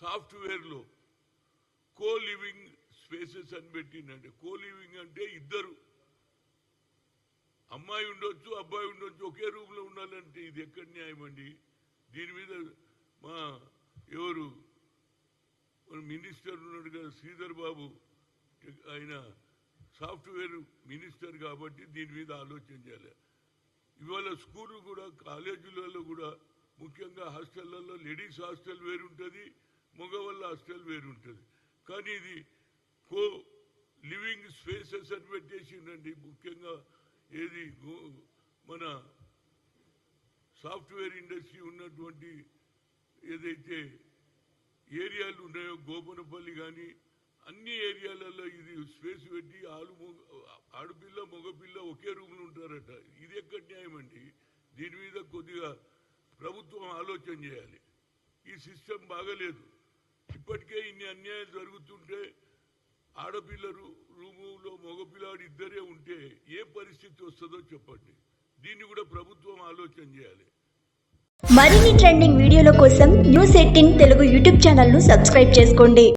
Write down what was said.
సాఫ్ట్వేర్లో co living spaces అని పెట్టిందంటే co living అంటే ఇద్దరు. అమ్మాయి ఉండొచ్చు అబ్బాయి ఉండొచ్చు ఒకే రూమ్లో ఉండాలంటే ఇది ఎక్కడ న్యాయం అండి? దీని మీద మా ఎవరు? మినిస్టర్ ఉన్నాడు కదా శ్రీధర్ బాబు. ఆయన సాఫ్ట్వేర్ మినిస్టర్ కాబట్టి దీని మీద ఆలోచన చేయాలి. ఇవాళ స్కూల్ కూడా కాలేజీలలో కూడా ముఖ్యంగా హాస్టళ్ళలో లేడీస్ హాస్టల్ వేరుంటుంది మగవాళ్ళ హాస్టల్ వేరుంటుంది. కానీ ఇది కో లివింగ్ స్పేసెస్ అని పెట్టేసిండండి. ముఖ్యంగా ఏది గో- మన సాఫ్ట్వేర్ ఇండస్ట్రీ ఉన్నటువంటి ఏదైతే ఏరియాలు ఉన్నాయో గోపనపల్లి కానీ అన్ని ఏరియాలలో ఇది స్పేస్ పెట్టి ఆలు ఆడపిల్ల మగపిల్ల ఒకే రూమ్లో ఉంటారట. ఇది ఎక్కడ న్యాయం అండి దీని మీద కొద్దిగా ప్రభుత్వం ఆలోచన చేయాలి. ఈ సిస్టమ్ బాగలేదు. ఇప్పటికే ఇన్ని అన్యాయాలు జరుగుతుంటే ఆడపిల్లలు రూములో మగపిల్లాడు ఇద్దరే ఉంటే ఏ పరిస్థితి వస్తుందో చెప్పండి. దీన్ని కూడా ప్రభుత్వం ఆలోచన చేయాలి. మరిన్ని ట్రెండింగ్ వీడియోల కోసం న్యూస్ ఎయిటీన్ తెలుగు యూట్యూబ్ ఛానల్ను సబ్స్క్రైబ్ చేసుకోండి.